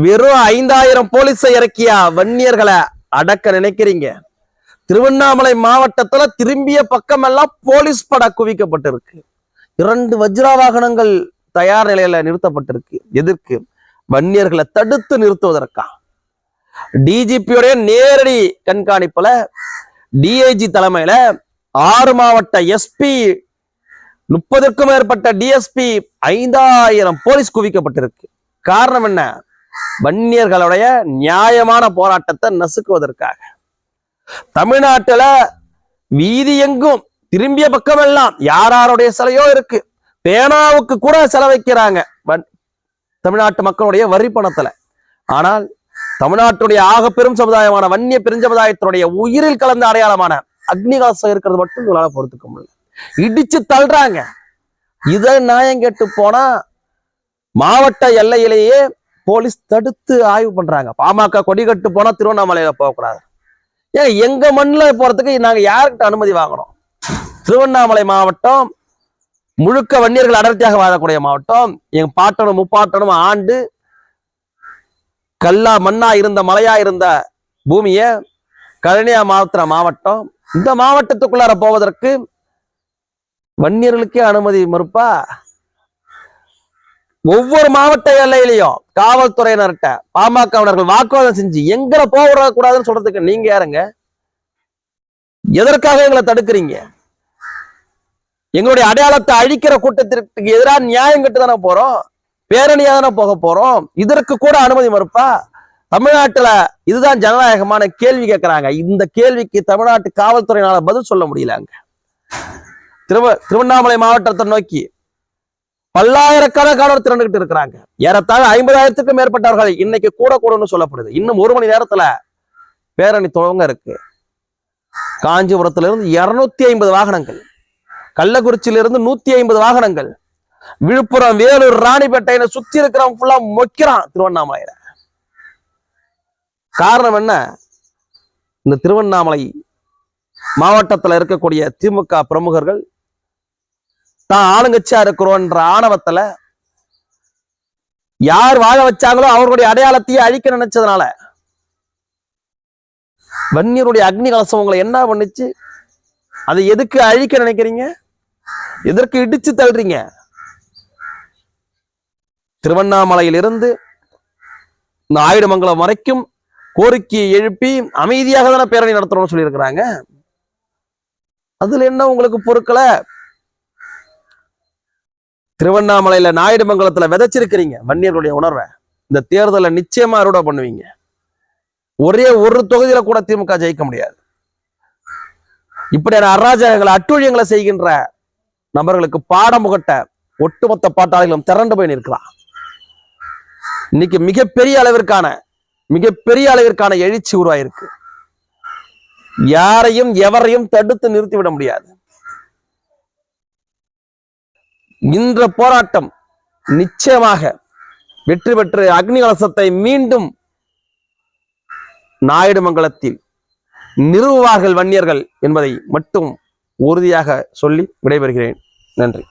வெறும் ஐந்தாயிரம் போலீஸை இறக்கியா வன்னியர்களை அடக்க நினைக்கிறீங்க? திருவண்ணாமலை மாவட்டத்துல திரும்பிய பக்கமெல்லாம் போலீஸ் பட குவிக்கப்பட்டிருக்கு. இரண்டு வஜ்ரா வாகனங்கள் தயார் நிலையில நிறுத்தப்பட்டிருக்கு. எதற்கு? வன்னியர்களை தடுத்து நிறுத்துவதற்கா? டிஜிபியோடைய நேரடி கண்காணிப்புல டிஐஜி தலைமையில ஆறு மாவட்ட எஸ்பி முப்பதுக்கும் மேற்பட்ட டிஎஸ்பி ஐந்தாயிரம் போலீஸ் குவிக்கப்பட்டிருக்கு. காரணம் என்ன? வன்னியர்களுடைய நியாயமான போராட்டத்தை நசுக்குவதற்காக. தமிழ்நாட்டுல வீதி எங்கும் திரும்பிய பக்கமெல்லாம் யாராருடைய சிலையோ இருக்கு. பேனாவுக்கு கூட செலவைக்கிறாங்க தமிழ்நாட்டு மக்களுடைய வரி பணத்துல. ஆனால் தமிழ்நாட்டுடைய ஆக பெரும் சமுதாயமான வன்னிய பெருஞ்சமுதாயத்தினுடைய உயிரில் கலந்த அடையாளமான அக்னிகாசம் இருக்கிறது மட்டும் உங்களால பொறுத்துக்க முடியல. இடிச்சு தள்ளுறாங்க. இதை நியாயம் கேட்டு போனா மாவட்ட எல்லையிலேயே போலீஸ் தடுத்து ஆய்வு பண்றாங்க. பாமக கொடி கட்டு போனா திருவண்ணாமலையில போகக்கூடாது. ஏன் எங்க மண்ணில் போறதுக்கு நாங்க யார்கிட்ட அனுமதி வாங்கணும்? திருவண்ணாமலை மாவட்டம் முழுக்க வன்னியர்கள் அடர்த்தியாக வாழக்கூடிய மாவட்டம். எங்க பாட்டனும் முப்பாட்டனும் ஆண்டு கல்லா மண்ணா இருந்த மலையா இருந்த பூமிய கழனியா மாத்திர மாவட்டம். இந்த மாவட்டத்துக்குள்ளார போவதற்கு வன்னியர்களுக்கே அனுமதி மறுப்பா? ஒவ்வொரு மாவட்ட எல்லையிலையும் காவல்துறையினர்கிட்ட பாமகவினர்கள் வாக்குவாதம் செஞ்சு எங்களை போக கூடாதுன்னு சொல்றதுக்கு நீங்க யாருங்க? எதற்காக எங்களை தடுக்கிறீங்க? எங்களுடைய அடையாளத்தை அழிக்கிற கூட்டத்திற்கு எதிராக நியாயம் கட்டு தானே போறோம்? பேரணியா தானே போக போறோம்? இதற்கு கூட அனுமதி மறுப்பா? தமிழ்நாட்டுல இதுதான் ஜனநாயகமான கேள்வி கேட்கிறாங்க இந்த கேள்விக்கு தமிழ்நாட்டு காவல்துறையினால பதில் சொல்ல முடியலங்க. திருவ திருவண்ணாமலை மாவட்டத்தை நோக்கி பல்லாயிரக்கணக்கானவர் திரண்டுகிட்டு இருக்கிறாங்க. ஏறத்தாழ ஐம்பதாயிரத்துக்கும் மேற்பட்டவர்கள் இன்னைக்கு கூட கூடன்னு சொல்லப்படுது. இன்னும் ஒரு மணி நேரத்துல பேரணி துவங்க இருக்கு. காஞ்சிபுரத்துல இருந்து இருநூத்தி ஐம்பது வாகனங்கள் கள்ளக்குறிச்சியில இருந்து நூத்தி ஐம்பது வாகனங்கள் விழுப்புரம் வேலூர் ராணிப்பேட்டையில சுத்தி இருக்கிறவன் ஃபுல்லா மொக்கிறான் திருவண்ணாமலையில. காரணம் என்ன? இந்த திருவண்ணாமலை மாவட்டத்துல இருக்கக்கூடிய திமுக பிரமுகர்கள் தான் ஆளுங்கட்சியா இருக்கிறோன்ற ஆணவத்துல யார் வாழ வச்சாங்களோ அவர்களுடைய அடையாளத்தையே அழிக்க நினைச்சதுனால வன்னியருடைய அக்னி கலசம் உங்களை என்ன பண்ணுச்சு? அதை எதுக்கு அழிக்க நினைக்கிறீங்க? எதற்கு இடிச்சு தள்ளுறீங்க? திருவண்ணாமலையிலிருந்து இந்த ஆயுடமங்கலம் வரைக்கும் கோரிக்கையை எழுப்பி அமைதியாக தானே பேரணி நடத்துறோம்னு சொல்லியிருக்கிறாங்க. அதுல என்ன உங்களுக்கு பொருட்களை திருவண்ணாமலையில நாயுடுமங்கலத்துல விதைச்சிருக்கிறீங்க வன்னியர்களுடைய உணர்வை. இந்த தேர்தலை நிச்சயமா அறுவடை பண்ணுவீங்க. ஒரே ஒரு தொகுதியில கூட திமுக ஜெயிக்க முடியாது. இப்படியான அராஜகங்களை அட்டூழியங்களை செய்கின்ற நபர்களுக்கு பாடம் புகட்ட ஒட்டுமொத்த பாட்டாளிகளும் திரண்டு போய் நிற்கிறான் இன்னைக்கு மிகப்பெரிய அளவிற்கான மிகப்பெரிய அளவிற்கான எழுச்சி உருவாயிருக்கு. யாரையும் எவரையும் தடுத்து நிறுத்திவிட முடியாது. இந்த போராட்டம் நிச்சயமாக வெற்றி பெற்று அக்னி கலசத்தை மீண்டும் நாயுடுமங்கலத்தில் நிறுவுவார்கள் வன்னியர்கள் என்பதை மட்டும் உறுதியாக சொல்லி விடைபெறுகிறேன். நன்றி.